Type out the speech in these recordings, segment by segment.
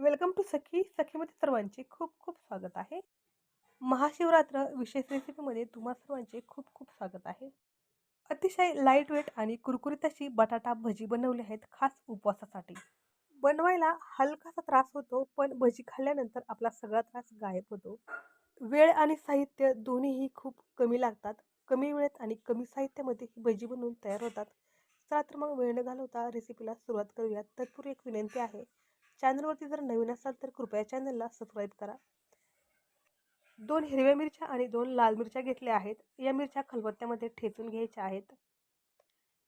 Welcome to सखी सखीमध्ये सर्वांचे खूप खूप स्वागत आहे. महाशिवरात्र विशेष रेसिपीमध्ये तुम्हा सर्वांचे खूप खूप स्वागत आहे. अतिशय लाइट वेट आणि कुरकुरीत अशी बटाटा भजी बनवली आहेत खास उपवासासाठी. बनवायला हलकासा त्रास होतो पण भजी खाल्ल्यानंतर आपला सगळा त्रास गायब होतो. वेळ आणि साहित्य दोन्हीही खूप कमी लागतात. कमी वेळेत आणि कमी साहित्यामध्ये ही भजी बनवून तयार होतात. चला तर मग वेळ न घालवता रेसिपीला सुरुवात करूयात. तत्पूर्वी एक विनंती आहे. चॅनलवरती जर नवीन असाल तर कृपया चॅनलला सबस्क्राईब करा. दोन हिरव्या मिरच्या आणि दोन लाल मिरच्या घेतल्या आहेत. या मिरच्या खलबत्त्यामध्ये ठेचून घ्यायच्या आहेत.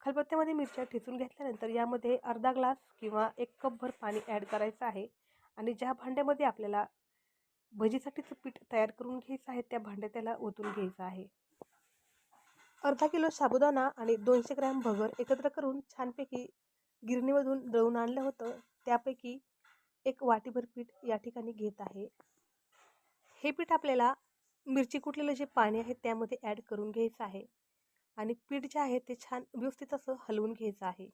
खलबत्त्यामध्ये मिरच्या ठेचून घेतल्यानंतर यामध्ये अर्धा ग्लास किंवा एक कपभर पाणी ॲड करायचं आहे आणि ज्या भांड्यामध्ये आपल्याला भजीसाठीचं पीठ तयार करून घ्यायचं आहे त्या भांड्यात त्याला ओतून घ्यायचं आहे. अर्धा किलो साबुदाणा आणि दोनशे ग्रॅम भगर एकत्र करून छानपैकी गिरणीमधून दळून आणलं होतं. त्यापैकी एक वाटीभर पीठ या ठिकाणी घेत आहे. हे पीठ आपल्याला मिरची कुटलेलं जे पाणी आहे त्यामध्ये ॲड करून घ्यायचं आहे. आणि पीठ जे आहे ते छान व्यवस्थित असं हलवून घ्यायचं आहे.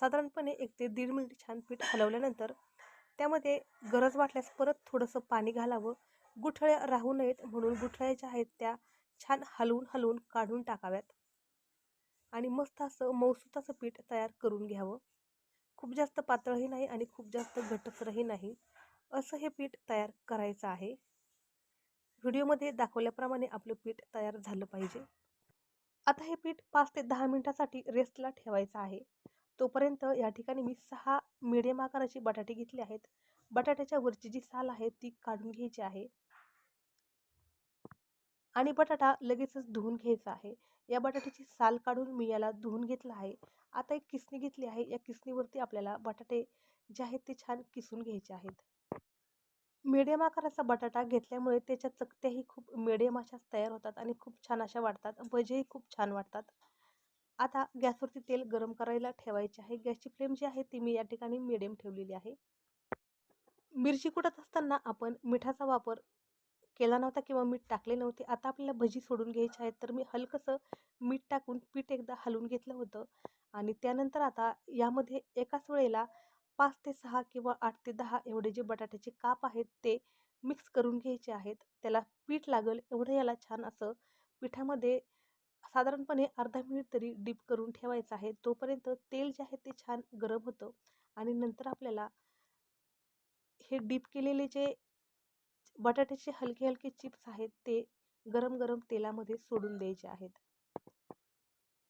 साधारणपणे एक ते दीड मिनिट छान पीठ हलवल्यानंतर त्यामध्ये गरज वाटल्यास परत थोडंसं पाणी घालावं. गुठळ्या राहू नयेत म्हणून गुठळ्या ज्या आहेत त्या छान हलवून हलवून काढून टाकाव्यात. आणि मस्त असं मौसूत असं पीठ तयार करून घ्यावं. खूप जास्त पातळही नाही आणि खूप जास्त घटसरही नाही. असं हे पीठ तयार करायचं आहे. व्हिडिओमध्ये दाखवल्याप्रमाणे आपलं पीठ तयार झालं पाहिजे. आता हे पीठ पाच ते दहा मिनटासाठी रेस्टला ठेवायचं आहे. तोपर्यंत या ठिकाणी मी सहा मिडियम आकाराचे बटाटे घेतले आहेत. बटाट्याच्या वरची जी साल आहे ती काढून घ्यायची आहे. आणि बटाटा लगेचच धुवून घ्यायचा आहे. या बटाट्याची साल काढून मी याला धुवून घेतलं आहे. आता एक किसणी घेतली आहे. या किसणीवरती आपल्याला बटाटे जे आहेत ते छान किसून घ्यायचे आहेत. मीडियम आकाराचा बटाटा घेतल्यामुळे त्याच्या चकत्याही खूप मीडियम अशाच तयार होतात आणि खूप छान अशा वाटतात भजेही खूप छान वाटतात आता गॅसवरती तेल गरम करायला ठेवायचे आहे. गॅसची फ्लेम जी आहे ती मी या ठिकाणी मीडियम ठेवलेली आहे. मिरची कुटत असताना आपण मिठाचा वापर केला नव्हता किंवा मीठ टाकले नव्हते. आता आपल्याला भजी सोडून घ्यायची आहेत. तर मी हलकंसं मीठ टाकून पीठ एकदा हलवून घेतलं होतं. आणि त्यानंतर आता यामध्ये एकाच वेळेला पाच ते सहा किंवा आठ ते दहा एवढे जे बटाट्याचे काप आहेत ते मिक्स करून घ्यायचे आहेत. त्याला पीठ लागेल एवढं याला छान असं पिठामध्ये साधारणपणे अर्धा मिनिट तरी डीप करून ठेवायचं आहे. तोपर्यंत तेल जे आहे ते छान गरम होतं आणि नंतर आपल्याला हे डीप केलेले जे बटाट्याचे हलके हलके चिप्स आहेत ते गरम गरम तेलामध्ये सोडून द्यायचे आहेत.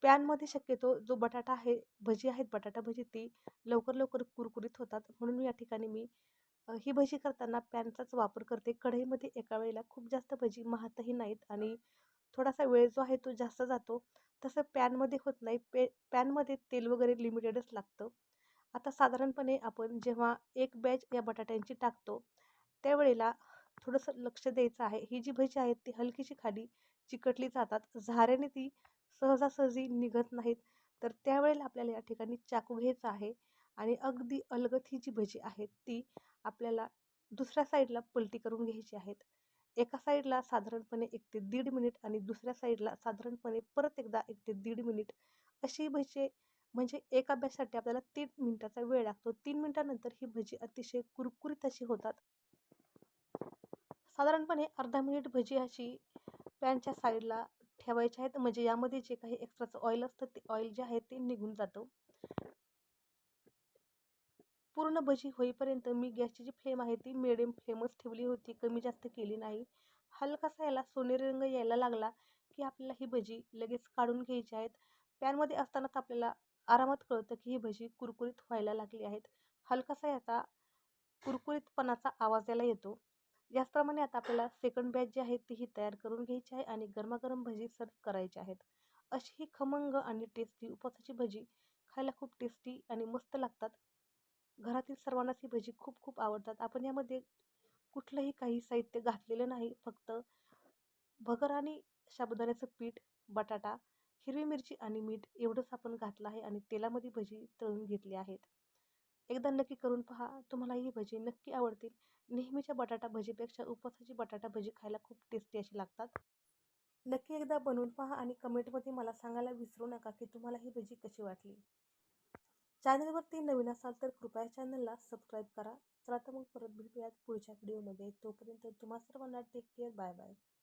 पॅनमध्ये शक्यतो जो बटाटा आहे भजी आहेत बटाटा भजी ती लवकर लवकर कुरकुरीत होतात. म्हणून या ठिकाणी मी ही भजी करताना पॅनचाच वापर करते. कढईमध्ये एका वेळेला खूप जास्त भजी महातही नाहीत आणि थोडासा वेळ जो आहे तो जास्त जातो. तसं पॅनमध्ये होत नाही. पे पॅनमध्ये तेल वगैरे लिमिटेडच लागतं. आता साधारणपणे आपण जेव्हा एक बॅच या बटाट्यांची टाकतो त्यावेळेला थोडंसं लक्ष द्यायचं आहे. ही जी भजी आहेत ती हलकीशी खाली चिकटली जातात. झाऱ्याने ती सहजासहजी निघत नाहीत. तर त्यावेळेला आपल्याला या ठिकाणी चाकू घ्यायचा आहे आणि अगदी अलगत ही जी भजी आहेत ती आपल्याला दुसऱ्या साईडला पलटी करून घ्यायची आहेत. एका साईडला साधारणपणे एक ते दीड मिनिट आणि दुसऱ्या साईडला साधारणपणे परत एकदा एक ते दीड मिनिट अशी भजी म्हणजे एक अभ्यासासाठी आपल्याला तीन मिनिटाचा वेळ लागतो. तीन मिनिटानंतर ही भजी अतिशय कुरकुरीत अशी होतात. साधारणपणे अर्धा मिनिट भजी अशी पॅनच्या साईडला ठेवायचे आहेत. म्हणजे यामध्ये जे काही एक्स्ट्राचं ऑइल असतं ते ऑइल जे आहे ते निघून जातं. पूर्ण भजी होईपर्यंत मी गॅसची जी फ्लेम आहे ती मिडियम फ्लेमच ठेवली होती. कमी जास्त केली नाही. हलकासा याला सोनेरी रंग यायला लागला की आपल्याला ही भजी लगेच काढून घ्यायची आहेत. पॅनमध्ये असतानाच आपल्याला आरामात कळतं की ही भजी कुरकुरीत व्हायला लागली आहेत. हलकासा याचा कुरकुरीतपणाचा आवाज याला येतो. याचप्रमाणे आता आपल्याला सेकंड बॅच जी आहे तीही तयार करून घ्यायची आहे आणि गरमागरम भजी सर्व करायची आहेत. अशी ही खमंग आणि टेस्टी उपवासाची भजी खायला खूप टेस्टी आणि मस्त लागतात. घरातील सर्वांनाच ही भजी खूप खूप आवडतात. आपण यामध्ये कुठलंही काही साहित्य घातलेलं नाही फक्त भगर आणि साबुदाण्याचं पीठ बटाटा हिरवी मिरची आणि मीठ एवढंच आपण घातलं आहे आणि तेलामध्ये भजी तळून घेतली आहेत. एकदा नक्की करून पहा तुम्हाला ही भजी नक्की आवडतील. नेहमीच्या बटाटा भजीपेक्षा उपवासाची बटाटा भजी खायला खूप टेस्टी अशी लागतात. नक्की एकदा बनवून पहा आणि कमेंटमध्ये मला सांगायला विसरू नका की तुम्हाला ही भजी कशी वाटली. चॅनलवरती नवीन असाल तर कृपया चॅनलला सबस्क्राईब करा. चला तर मग परत भेटूयात पुढच्या व्हिडिओमध्ये. तोपर्यंत तुम्हा सर्वांना टेक केअर बाय बाय